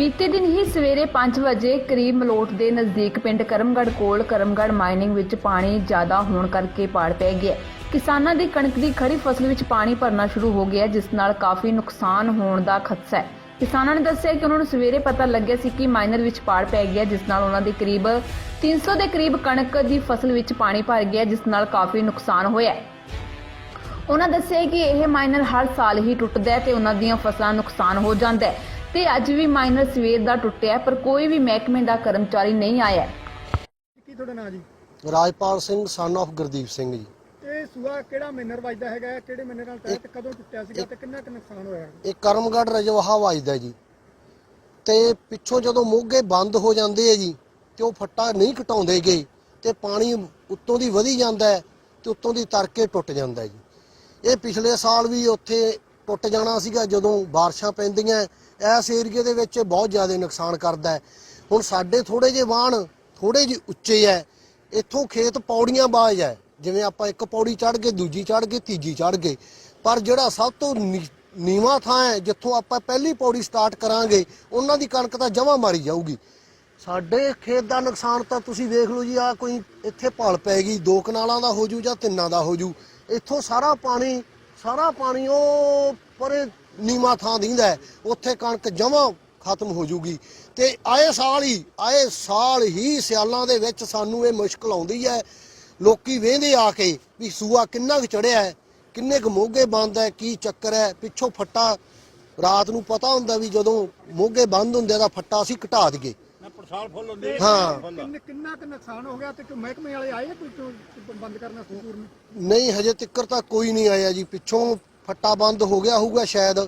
ਬੀਤੇ ਦਿਨ ਹੀ ਸਵੇਰੇ 5 ਵਜੇ ਕਰੀਬ ਮਲੋਟ ਦੇ ਨਜ਼ਦੀਕ ਪਿੰਡ ਕਰਮਗੜ ਕੋਲ ਕਰਮਗੜ ਮਾਈਨਿੰਗ ਵਿੱਚ ਪਾਣੀ ਜ਼ਿਆਦਾ ਹੋਣ ਕਰਕੇ ਪਾੜ ਪੈ ਗਿਆ। ਕਿਸਾਨਾਂ ਦੀ ਕਣਕ ਦੀ ਖੜੀ ਫਸਲ ਵਿੱਚ ਪਾਣੀ ਭਰਨਾ ਸ਼ੁਰੂ ਹੋ ਗਿਆ, ਜਿਸ ਨਾਲ ਕਾਫੀ ਨੁਕਸਾਨ ਹੋਣ ਦਾ ਖਦਸ਼ਾ ਹੈ। ਕਿਸਾਨਾਂ ਨੇ ਦੱਸਿਆ ਕਿ ਉਹਨਾਂ ਨੂੰ ਸਵੇਰੇ ਪਤਾ ਲੱਗਿਆ ਸੀ ਕਿ ਮਾਈਨਰ ਵਿੱਚ ਪਾੜ ਪੈ ਗਿਆ, ਜਿਸ ਨਾਲ ਉਹਨਾਂ ਦੇ ਕਰੀਬ 300 ਦੇ ਕਰੀਬ ਕਣਕ ਦੀ ਫਸਲ ਵਿੱਚ ਪਾਣੀ ਭਰ ਗਿਆ, ਜਿਸ ਨਾਲ ਕਾਫੀ ਨੁਕਸਾਨ ਹੋਇਆ ਹੈ। ਉਹਨਾਂ ਦੱਸਿਆ ਕਿ ਇਹ ਮਾਈਨਰ ਹਰ ਸਾਲ ਹੀ ਟੁੱਟਦਾ ਹੈ ਤੇ ਉਹਨਾਂ ਦੀਆਂ ਫਸਲਾਂ ਨੁਕਸਾਨ ਹੋ ਜਾਂਦਾ ਹੈ। ਤੇ ਅੱਜ ਵੀ ਮਾਈਨਰ ਸਵੇਰ ਦਾ ਟੁੱਟਿਆ ਪਰ ਕੋਈ ਵੀ ਮਹਿਕਮੇ ਦਾ ਕਰਮਚਾਰੀ ਨਹੀਂ ਆਇਆ। ਕੀ ਤੁਹਾਡਾ ਨਾਂ ਜੀ? ਰਾਜਪਾਲ ਸਿੰਘ ਸਨ of ਗੁਰਦੀਪ ਸਿੰਘ ਜੀ। ਇਹ ਸੂਆ ਕਿਹੜਾ ਮਿਨਰ ਵੱਜਦਾ ਹੈਗਾ ਹੈ? ਕਿਹੜੇ ਮਿਨਰ ਨਾਲ ਤਹਿਤ ਕਦੋਂ ਟੁੱਟਿਆ ਸੀਗਾ ਤੇ ਕਿੰਨਾ ਕੁ ਨੁਕਸਾਨ ਹੋਇਆ ਇਹ ਕਰਮਗੜ੍ਹ ਰਜਵਾਹਾ ਵੱਜਦਾ ਜੀ। ਤੇ ਪਿੱਛੋਂ ਜਦੋਂ ਮੋਗੇ ਬੰਦ ਹੋ ਜਾਂਦੇ ਆ ਜੀ ਤੇ ਉਹ ਫੱਟਾ ਨਹੀਂ ਘਟਾਉਂਦੇ ਗਏ ਤੇ ਪਾਣੀ ਉੱਤੋਂ ਦੀ ਵਧੀ ਜਾਂਦਾ ਹੈ ਤੇ ਉੱਤੋਂ ਦੀ ਤਰ ਕੇ ਟੁੱਟ ਜਾਂਦਾ ਹੈ ਜੀ। ਇਹ ਪਿਛਲੇ ਸਾਲ ਵੀ ਉੱਥੇ ਟੁੱਟ ਜਾਣਾ ਸੀਗਾ ਜਦੋਂ ਬਾਰਿਸ਼ਾਂ ਪੈਂਦੀਆਂ, ਇਸ ਏਰੀਏ ਦੇ ਵਿੱਚ ਬਹੁਤ ਜ਼ਿਆਦਾ ਨੁਕਸਾਨ ਕਰਦਾ ਹੈ। ਹੁਣ ਸਾਡੇ ਥੋੜੇ ਜਿਹੇ ਵਾਹਣ ਥੋੜੇ ਜਿਹੇ ਉੱਚੇ ਹੈ, ਇੱਥੋਂ ਖੇਤ ਪੌੜੀਆਂ ਬਾਜ ਹੈ, ਜਿਵੇਂ ਆਪਾਂ ਇੱਕ ਪੌੜੀ ਚੜ ਗਏ, ਦੂਜੀ ਚੜ ਗਏ, ਤੀਜੀ ਚੜ ਗਏ। ਪਰ ਜਿਹੜਾ ਸਭ ਤੋਂ ਨੀ- ਨੀਵਾਂ ਥਾਂ ਹੈ, ਜਿੱਥੋਂ ਆਪਾਂ ਪਹਿਲੀ ਪੌੜੀ ਸਟਾਰਟ ਕਰਾਂਗੇ, ਉਹਨਾਂ ਦੀ ਕਣਕ ਤਾਂ ਜਮਾ ਮਾਰੀ ਜਾਊਗੀ। ਸਾਡੇ ਖੇਤ ਦਾ ਨੁਕਸਾਨ ਤਾਂ ਤੁਸੀਂ ਵੇਖ ਲਓ ਜੀ ਆ ਕੋਈ ਇੱਥੇ ਭਲ ਪੈ ਗਈ, ਦੋ ਕਨਾਲਾਂ ਦਾ ਹੋ ਜੂ ਜਾਂ ਤਿੰਨਾਂ ਦਾ ਹੋ ਜੂ। ਇੱਥੋਂ ਸਾਰਾ ਪਾਣੀ ਸਾਰਾ ਪਾਣੀ ਉਹ ਪਰੇ ਨੀਵਾਂ ਥਾਂ ਦਿੰਦਾ ਉੱਥੇ ਕਣਕ ਜਮਾ ਖਤਮ ਹੋ ਜੂਗੀ। ਤੇ ਆਏ ਸਾਲ ਹੀ, ਆਏ ਸਾਲ ਹੀ ਸਿਆਲਾਂ ਦੇ ਵਿੱਚ ਸਾਨੂੰ ਇਹ ਮੁਸ਼ਕਲ ਆਉਂਦੀ ਹੈ। ਲੋਕੀ ਵੇਂਦੇ ਆ ਕੇ ਵੀ ਸੂਆ ਕਿੰਨਾ ਕੁ ਚੜਿਆ ਹੈ, ਕਿੰਨੇ ਕੁ ਮੋਗੇ ਬੰਦ ਹੈ, ਕੀ ਚੱਕਰ ਹੈ, ਪਿੱਛੋਂ ਫੱਟਾ। ਰਾਤ ਨੂੰ ਪਤਾ ਹੁੰਦਾ ਵੀ ਜਦੋਂ ਮੋਗੇ ਬੰਦ ਹੁੰਦੇ ਆ ਤਾਂ ਫੱਟਾ ਅਸੀਂ ਘਟਾ ਦਈਏ। ਹਾਂ ਕਿੰਨ- ਕਿੰਨਾ ਕੁ ਨੁਕਸਾਨ ਹੋ ਗਿਆ ਤੇ ਕੋਈ ਮਹਿਕਮੇ ਵਾਲੇ ਆਏ ਆ ਕੋਈ ਤੋਂ ਬੰਦ ਕਰਨਾ ਸੰਪੂਰਨ ਨਹੀਂ ਹਜੇ ਤੱਕਰ ਤਾਂ ਕੋਈ ਨਹੀਂ ਆਇਆ ਜੀ। ਪਿੱਛੋਂ ਫੱਟਾ ਬੰਦ ਹੋ ਗਿਆ ਹੋਊਗਾ ਸ਼ਾਇਦ।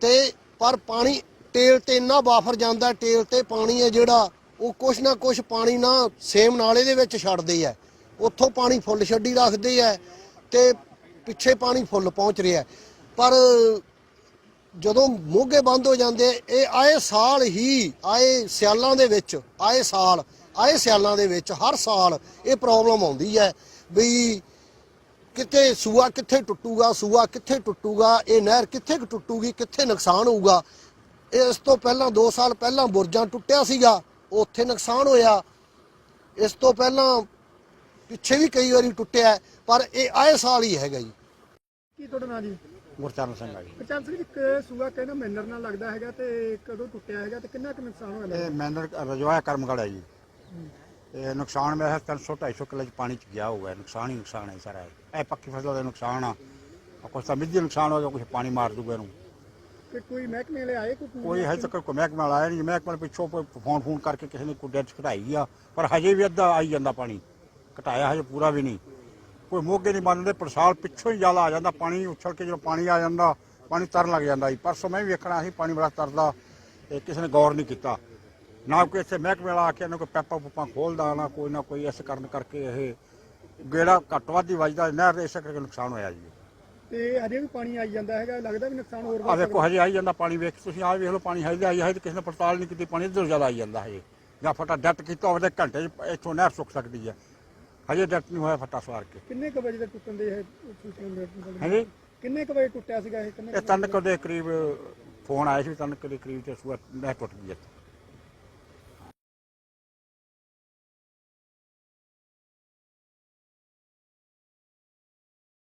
ਤੇ ਪਰ ਪਾਣੀ ਟੇਲ ਤੇ ਇੰਨਾ ਬਾਫਰ ਜਾਂਦਾ ਟੇਲ ਤੇ ਪਾਣੀ ਹੈ ਜਿਹੜਾ ਉਹ ਕੁਛ ਨਾ ਕੁਛ ਪਾਣੀ ਨਾ ਸੇਮ ਨਾਲੇ ਦੇ ਵਿੱਚ ਛੱਡਦੇ ਆ। ਉੱਥੋਂ ਪਾਣੀ ਫੁੱਲ ਛੱਡੀ ਰੱਖਦੇ ਆ ਤੇ ਪਿੱਛੇ ਪਾਣੀ ਫੁੱਲ ਪਹੁੰਚ ਰਿਹਾ। ਪਰ ਜਦੋਂ ਮੋਗੇ ਬੰਦ ਹੋ ਜਾਂਦੇ, ਇਹ ਆਏ ਸਾਲ ਹੀ, ਆਏ ਸਿਆਲਾਂ ਦੇ ਵਿੱਚ, ਆਏ ਸਾਲ, ਆਏ ਸਿਆਲਾਂ ਦੇ ਵਿੱਚ ਹਰ ਸਾਲ ਇਹ ਪ੍ਰੋਬਲਮ ਆਉਂਦੀ ਹੈ ਵੀ ਕਿੱਥੇ ਸੂਆ ਕਿੱਥੇ ਟੁੱਟੂਗਾ, ਸੂਆ ਕਿੱਥੇ ਟੁੱਟੂਗਾ, ਇਹ ਨਹਿਰ ਕਿੱਥੇ ਟੁੱਟੂਗੀ, ਕਿੱਥੇ ਨੁਕਸਾਨ ਹੋਊਗਾ। ਇਹ ਇਸ ਤੋਂ ਪਹਿਲਾਂ 2 ਸਾਲ ਪਹਿਲਾਂ ਬੁਰਜਾਂ ਟੁੱਟਿਆ ਸੀਗਾ ਉੱਥੇ ਨੁਕਸਾਨ ਹੋਇਆ। ਇਸ ਤੋਂ ਪਹਿਲਾਂ ਪਿੱਛੇ ਵੀ ਕਈ ਵਾਰੀ ਟੁੱਟਿਆ, ਪਰ ਇਹ ਆਏ ਸਾਲ ਹੀ ਹੈਗਾ ਜੀ। ਕੀ ਤੁਹਾਡਾ ਨਾਂ ਜੀ? ਗੁਰਚਰਨ ਸਿੰਘ ਆ ਜੀ। ਕਚਨ ਸਿੰਘ ਜੀ ਇੱਕ ਸੂਆ ਕਹਿੰਦਾ ਮਿਨਰ ਨਾਲ ਲੱਗਦਾ ਹੈਗਾ ਤੇ ਕਦੋਂ ਟੁੱਟਿਆ ਹੈਗਾ ਤੇ ਕਿੰਨਾ ਕੁ ਨੁਕਸਾਨ ਹੋਇਆ ਇਹ ਮੈਨਰ ਰਜਵਾਇਆ ਕਰਮਗੜ ਹੈ ਜੀ। ਇਹ ਨੁਕਸਾਨ ਮੇਰਾ 300 250 ਕਿੱਲੇ ਚ ਪਾਣੀ ਚ ਗਿਆ ਹੋਊਗਾ। ਨੁਕਸਾਨ ਹੀ ਨੁਕਸਾਨ ਹੈ ਸਾਰਾ। ਇਹ। ਇਹ ਪੱਕੀ ਫਸਲ ਦਾ ਨੁਕਸਾਨ ਆ। ਆ ਕੁਛ ਤਾਂ ਮਿੱਜੀ ਨੁਕਸਾਨ ਹੋ ਗਿਆ ਕੁਛ ਪਾਣੀ ਮਾਰ ਦੂਗਾ ਇਹਨੂੰ। ਤੇ ਕੋਈ ਮਹਿਕਮੇ ਵਾਲੇ ਆਏ ਕੋਈ ਕੋਈ ਹਜੇ ਤੱਕ ਕੋਈ ਮਹਿਕਮਾ ਵਾਲਾ ਆਇਆ ਨਹੀਂ ਮਹਿਕਮੇ ਪਿੱਛੋਂ ਕੋਈ ਫੋਨ ਫੋਨ ਕਰਕੇ ਕਿਸੇ ਨੇ ਕੋਈ ਡੈਥ ਘਟਾਈ ਆ ਪਰ ਹਜੇ ਵੀ ਅੱਧਾ ਆਈ ਜਾਂਦਾ ਪਾਣੀ। ਘਟਾਇਆ ਹਜੇ ਪੂਰਾ ਵੀ ਨਹੀਂ। ਕੋਈ ਮੋਗੇ ਨਹੀਂ ਮੰਨਦੇ ਪਰ ਸਾਲ ਪਿੱਛੋਂ ਹੀ ਜ਼ਿਆਦਾ ਆ ਜਾਂਦਾ ਪਾਣੀ ਉੱਛਲ ਕੇ ਜਦੋਂ ਪਾਣੀ ਆ ਜਾਂਦਾ ਪਾਣੀ ਤਰਨ ਲੱਗ ਜਾਂਦਾ ਜੀ। ਪਰਸੋਂ ਮੈਂ ਵੀ ਵੇਖਣਾ ਸੀ ਪਾਣੀ ਬੜਾ ਤਰਦਾ ਤੇ ਕਿਸੇ ਨੇ ਗੌਰ ਨਹੀਂ ਕੀਤਾ। ਨਾ ਕੋਈ ਇੱਥੇ ਮਹਿਕਮੇ ਵਾਲਾ ਆ ਕੇ ਇਹਨਾਂ ਕੋਈ ਪੈਪਾ ਪੁੱਪਾਂ ਖੋਲਦਾ ਨਾ ਕੋਈ ਨਾ ਕੋਈ ਇਸ ਕਾਰਨ ਕਰਕੇ ਇਹ ਗੇੜਾ ਘੱਟ ਵੱਧ ਹੀ ਵੱਜਦਾ ਨਹਿਰ ਦੇ ਇਸੇ ਕਰਕੇ ਨੁਕਸਾਨ ਹੋਇਆ ਜੀ। ਤੇ ਅਜੇ ਵੀ ਪਾਣੀ ਆਈ ਜਾਂਦਾ ਹੈਗਾ ਲੱਗਦਾ ਵੀ ਨੁਕਸਾਨ ਹੋਰ ਆ ਵੇਖੋ ਹਜੇ ਆਈ ਜਾਂਦਾ ਪਾਣੀ ਵੇਖ ਤੁਸੀਂ ਆ ਵੇਖ ਲਓ ਪਾਣੀ ਹਜੇ ਆਈ ਹੈ ਤੇ ਕਿਸੇ ਨੇ ਪੜਤਾਲ ਨਹੀਂ ਕੀਤੀ ਪਾਣੀ ਇੱਧਰ ਜ਼ਿਆਦਾ ਆਈ ਜਾਂਦਾ ਹਜੇ ਜਾਂ ਫਟਾ ਡੱਟ ਕੀਤਾ ਹੋਵੇ ਤੇ ਘੰਟੇ 'ਚ ਇੱਥੋਂ ਨਹਿਰ ਸੁੱਕ ਸਕਦੀ ਹੈ। ਹਜੇ ਡੱਟ ਨਹੀਂ ਹੋਇਆ ਫਟਾ ਸਵਾਰ ਕੇ। ਕਿੰਨੇ ਕੁ ਵਜੇ ਦਾ ਟੁੱਟਣ ਦੇ ਇਹ ਸੂਚਨਾ ਮਿਲ ਰਹੀ ਹੈ? ਹਾਂਜੀ? ਕਿੰਨੇ ਕੁ ਵਜੇ ਟੁੱਟਿਆ ਸੀਗਾ ਇਹ? ਕਿੰਨੇ ਇਹ ਤਨਕ ਦੇ ਕਰੀਬ ਫੋਨ ਆਇਆ ਸੀ ਤਨਕ ਦੇ ਕਰੀਬ ਤੇ ਸੂਆ ਨਹਿਰ ਟੁੱਟ ਗਈ ਇੱਥੇ।